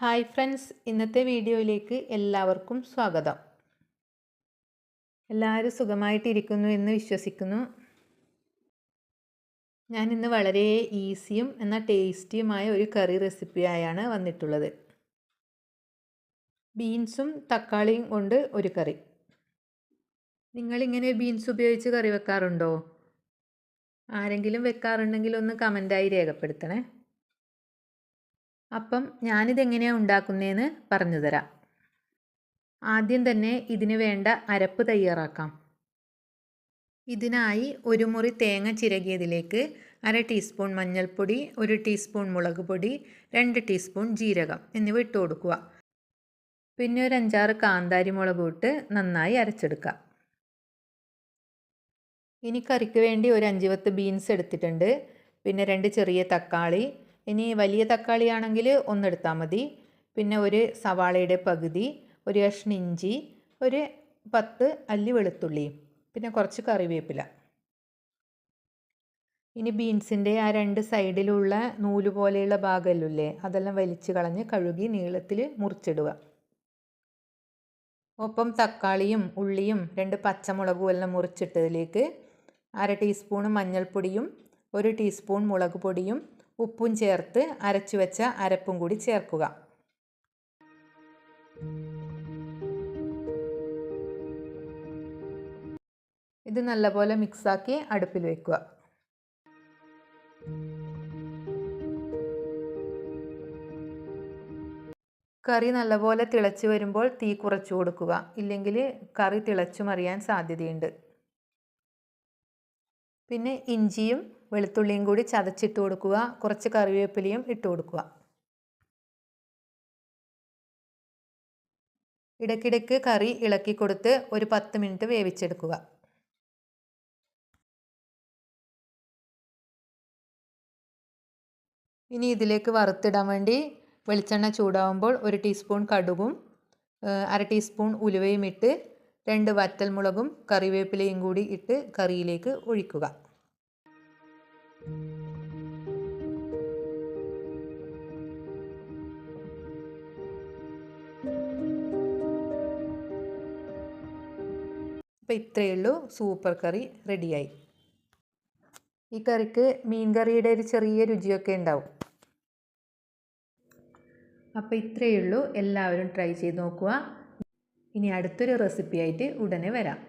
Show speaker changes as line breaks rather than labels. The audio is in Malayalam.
ഹായ് ഫ്രണ്ട്സ് ഇന്നത്തെ വീഡിയോയിലേക്ക് എല്ലാവർക്കും സ്വാഗതം. എല്ലാവരും സുഖമായിട്ടിരിക്കുന്നു എന്ന് വിശ്വസിക്കുന്നു. ഞാൻ ഇന്ന് വളരെ ഈസിയും എന്നാൽ ടേസ്റ്റിയുമായ ഒരു കറി റെസിപ്പിയായാണ് വന്നിട്ടുള്ളത്. ബീൻസും തക്കാളിയും കൊണ്ട് ഒരു കറി. നിങ്ങളിങ്ങനെ ബീൻസ് ഉപയോഗിച്ച് കറി വെക്കാറുണ്ടോ? ആരെങ്കിലും വെക്കാറുണ്ടെങ്കിൽ ഒന്ന് കമന്റായി രേഖപ്പെടുത്തണേ. അപ്പം ഞാനിതെങ്ങനെയാണ് ഉണ്ടാക്കുന്നതെന്ന് പറഞ്ഞു തരാം. ആദ്യം തന്നെ ഇതിന് വേണ്ട അരപ്പ് തയ്യാറാക്കാം. ഇതിനായി ഒരു മുറി തേങ്ങ ചിരകിയതിലേക്ക് അര ടീസ്പൂൺ മഞ്ഞൾപ്പൊടി ഒരു ടീസ്പൂൺ മുളക് പൊടി രണ്ട് ടീസ്പൂൺ ജീരകം എന്നിവ ഇട്ട് കൊടുക്കുക. പിന്നെ ഒരു അഞ്ചാറ് കാന്താരി മുളക് ഇട്ട് നന്നായി അരച്ചെടുക്കുക. ഇനി കറിക്ക് വേണ്ടി ഒരു അഞ്ച് പത്ത് ബീൻസ് എടുത്തിട്ടുണ്ട്. പിന്നെ രണ്ട് ചെറിയ തക്കാളി ഇനി വലിയ തക്കാളി ആണെങ്കിൽ ഒന്നെടുത്താൽ മതി. പിന്നെ ഒരു സവാളയുടെ പകുതി ഒരു കഷ്ണം ഇഞ്ചി ഒരു പത്ത് അല്ലി വെളുത്തുള്ളി പിന്നെ കുറച്ച് കറിവേപ്പില. ഇനി ബീൻസിന്റെ ആ രണ്ട് സൈഡിലുള്ള നൂൽ പോലെയുള്ള ഭാഗമല്ലേ അതെല്ലാം വലിച്ചു കളഞ്ഞ് കഴുകി നീളത്തിൽ മുറിച്ചിടുക. ഒപ്പം തക്കാളിയും ഉള്ളിയും രണ്ട് പച്ചമുളകും എല്ലാം മുറിച്ചിട്ടതിലേക്ക് അര ടീസ്പൂൺ മഞ്ഞൾപ്പൊടിയും ഒരു ടീസ്പൂൺ മുളക് പൊടിയും ഉപ്പും ചേർത്ത് അരച്ചു വെച്ച അരപ്പും കൂടി ചേർക്കുക. ഇത് നല്ലപോലെ മിക്സാക്കി അടുപ്പിൽ വെക്കുക. കറി നല്ലപോലെ തിളച്ചു വരുമ്പോൾ തീ കുറച്ചു കൊടുക്കുക. ഇല്ലെങ്കിൽ കറി തിളച്ചു മറിയാൻ സാധ്യതയുണ്ട്. പിന്നെ ഇഞ്ചിയും വെളുത്തുള്ളിയും കൂടി ചതച്ചിട്ട് കൊടുക്കുക. കുറച്ച് കറിവേപ്പിലയും ഇട്ട് കൊടുക്കുക. ഇടയ്ക്കിടയ്ക്ക് കറി ഇളക്കി കൊടുത്ത് ഒരു പത്ത് മിനിറ്റ് വേവിച്ചെടുക്കുക. ഇനി ഇതിലേക്ക് വറുത്തിടാൻ വേണ്ടി വെളിച്ചെണ്ണ ചൂടാവുമ്പോൾ ഒരു ടീസ്പൂൺ കടുകും അര ടീസ്പൂൺ ഉലുവയും ഇട്ട് രണ്ട് വറ്റൽമുളകും കറിവേപ്പിലയും കൂടി ഇട്ട് കറിയിലേക്ക് ഒഴിക്കുക. അപ്പോൾ ഇത്രയേ ഉള്ളൂ. സൂപ്പർ കറി റെഡിയായി. ഈ കറിക്ക് മീൻ കറിയുടെ ഒരു ചെറിയ രുചിയൊക്കെ ഉണ്ടാവും. അപ്പോൾ ഇത്രയേ ഉള്ളൂ. എല്ലാവരും ട്രൈ ചെയ്ത് നോക്കുക. ഇനി അടുത്തൊരു റെസിപ്പി ആയിട്ട് ഉടനെ വരാം.